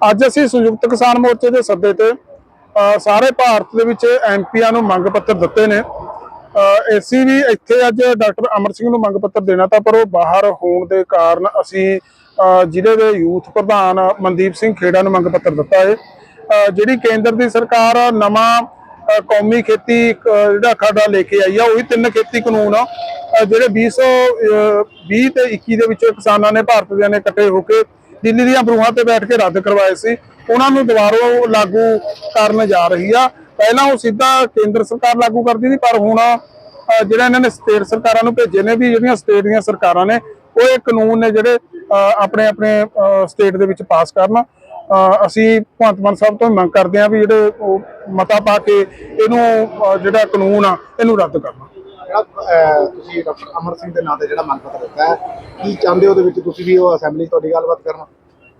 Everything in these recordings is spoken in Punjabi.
ਅੱਜ ਅਸੀਂ ਸੰਯੁਕਤ ਕਿਸਾਨ ਮੋਰਚੇ ਦੇ ਸੱਦੇ ਤੇ ਸਾਰੇ ਭਾਰਤ ਦੇ ਵਿੱਚ ਐਮਪੀਆਂ ਨੂੰ ਮੰਗ ਪੱਤਰ ਦਿੱਤੇ ਨੇ। ਅਸੀਂ ਵੀ ਇੱਥੇ ਅੱਜ ਡਾਕਟਰ ਅਮਰ ਸਿੰਘ ਨੂੰ ਮੰਗ ਪੱਤਰ ਦੇਣਾ ਤਾਂ ਪਰ ਉਹ ਬਾਹਰ ਹੋਣ ਦੇ ਕਾਰਨ ਅਸੀਂ ਜ਼ਿਲ੍ਹੇ ਦੇ ਯੂਥ ਪ੍ਰਧਾਨ ਮਨਦੀਪ ਸਿੰਘ ਖੇੜਾ ਨੂੰ ਮੰਗ ਪੱਤਰ ਦਿੱਤਾ ਹੈ ਜਿਹੜੀ ਕੇਂਦਰ ਦੀ ਸਰਕਾਰ ਨਵਾਂ ਕੌਮੀ ਖੇਤੀ ਅ, ਜਿਹੜਾ ਖਰੜਾ ਲੈ ਕੇ ਆਈ ਆ ਉਹੀ ਤਿੰਨ ਖੇਤੀ ਕਾਨੂੰਨ ਆ ਅ, ਜਿਹੜੇ 2020 ਤੇ 21 ਦੇ ਵਿੱਚ ਕਿਸਾਨਾਂ ਨੇ ਭਾਰਤ ਦੇ ਨੇ ਇਕੱਠੇ ਹੋ ਕੇ ਦਿੱਲੀ ਦੀਆਂ ਬਰੂਹਾਂ ਤੇ ਬੈਠ ਕੇ ਰੱਦ ਕਰਵਾਏ ਸੀ। ਉਹਨਾਂ ਨੂੰ ਦੁਬਾਰਾ ਲਾਗੂ ਕਰਨ ਜਾ ਰਹੀ ਆ। ਪਹਿਲਾਂ ਉਹ ਸਿੱਧਾ ਕੇਂਦਰ ਸਰਕਾਰ ਲਾਗੂ ਕਰਦੀ ਸੀ, ਪਰ ਹੁਣ ਜਿਹੜਾ ਇਹਨਾਂ ਨੇ ਸਟੇਟ ਸਰਕਾਰਾਂ ਨੂੰ ਭੇਜੇ ਨੇ ਵੀ ਜਿਹੜੀਆਂ ਸਟੇਟ ਦੀਆਂ ਸਰਕਾਰਾਂ ਨੇ, ਉਹ ਇਹ ਕਾਨੂੰਨ ਨੇ ਜਿਹੜੇ ਆਪਣੇ ਆਪਣੇ ਸਟੇਟ ਦੇ ਵਿੱਚ ਪਾਸ ਕਰਨ। ਅਸੀਂ ਭਗਵੰਤ ਮਾਨ ਸਾਹਿਬ ਤੋਂ ਮੰਗ ਕਰਦੇ ਹਾਂ ਵੀ ਜਿਹੜੇ ਉਹ ਮਤਾ ਪਾ ਕੇ ਇਹਨੂੰ ਜਿਹੜਾ ਕਾਨੂੰਨ ਆ, ਇਹਨੂੰ ਰੱਦ ਕਰਨਾ। ਜਿਹੜਾ ਤੁਸੀਂ ਡਾਕਟਰ ਅਮਰ ਸਿੰਘ ਦੇ ਨਾਂ ਤੇ ਜਿਹੜਾ ਮੰਗ ਪੱਤਰ ਦਿੱਤਾ ਕੀ ਚਾਹੁੰਦੇ ਹੋ ਉਹਦੇ ਵਿੱਚ ਤੁਸੀਂ ਵੀ ਉਹ ਅਸੈਂਬਲੀ ਤੁਹਾਡੀ ਗੱਲਬਾਤ ਕਰਨ?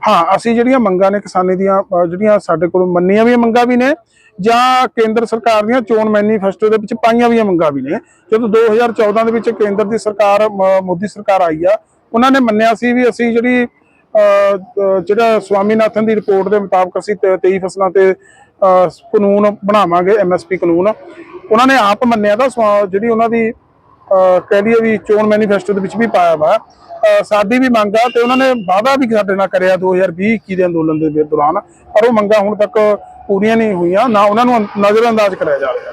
ਹਾਂ ਅਸੀਂ ਜਿਹੜੀਆਂ ਮੰਗਾਂ ਨੇ ਕਿਸਾਨੀ ਦੀਆਂ ਜਿਹੜੀਆਂ ਸਾਡੇ ਕੋਲ ਮੰਨੀਆਂ ਵੀ ਮੰਗਾਂ ਵੀ ਨੇ ਜਾਂ ਕੇਂਦਰ ਸਰਕਾਰ ਦੀਆਂ ਚੋਣ ਮੈਨੀਫੈਸਟੋ ਦੇ ਵਿੱਚ ਪਾਈਆਂ ਵੀ ਮੰਗਾਂ ਵੀ ਨੇ। ਜਦੋਂ 2014 ਦੇ ਵਿੱਚ ਕੇਂਦਰ ਦੀ ਸਰਕਾਰ ਮੋਦੀ ਸਰਕਾਰ ਆਈ ਆ ਉਹਨਾਂ ਨੇ ਮੰਨਿਆ ਸੀ ਵੀ ਅਸੀਂ ਜਿਹੜੀ ਜਿਹੜਾ ਸਵਾਮੀਨਾਥਨ ਦੀ ਰਿਪੋਰਟ ਦੇ ਮੁਤਾਬਕ ਅਸੀਂ ਤੇ- 23 ਫਸਲਾਂ ਤੇ ਅ, ਕਾਨੂੰਨ ਬਣਾਵਾਂਗੇ ਐਮਐਸਪੀ ਕਾਨੂੰਨ। ਉਹਨਾਂ ਨੇ ਆਪ ਮੰਨਿਆ ਤਾਂ ਸਵਾ- ਜਿਹੜੀ ਉਹਨਾਂ ਦੀ ਕਹਿ ਲਈਏ ਵੀ ਚੋਣ ਮੈਨੀਫੈਸਟੋ ਦੇ ਵਿੱਚ ਵੀ ਪਾਇਆ ਵਾ। ਸਾਡੀ ਵੀ ਮੰਗ ਆ ਤੇ ਉਹਨਾਂ ਨੇ ਵਾਅਦਾ ਵੀ ਸਾਡੇ ਨਾਲ ਕਰਿਆ 2020 21 ਦੇ ਅੰਦੋਲਨ ਦੇ ਦੌਰਾਨ, ਪਰ ਉਹ ਮੰਗਾਂ ਹੁਣ ਤੱਕ ਪੂਰੀਆਂ ਨਹੀਂ ਹੋਈਆਂ, ਨਾ ਉਹਨਾਂ ਨੂੰ ਨਜ਼ਰਅੰਦਾਜ਼ ਕਰਿਆ ਜਾ ਰਿਹਾ।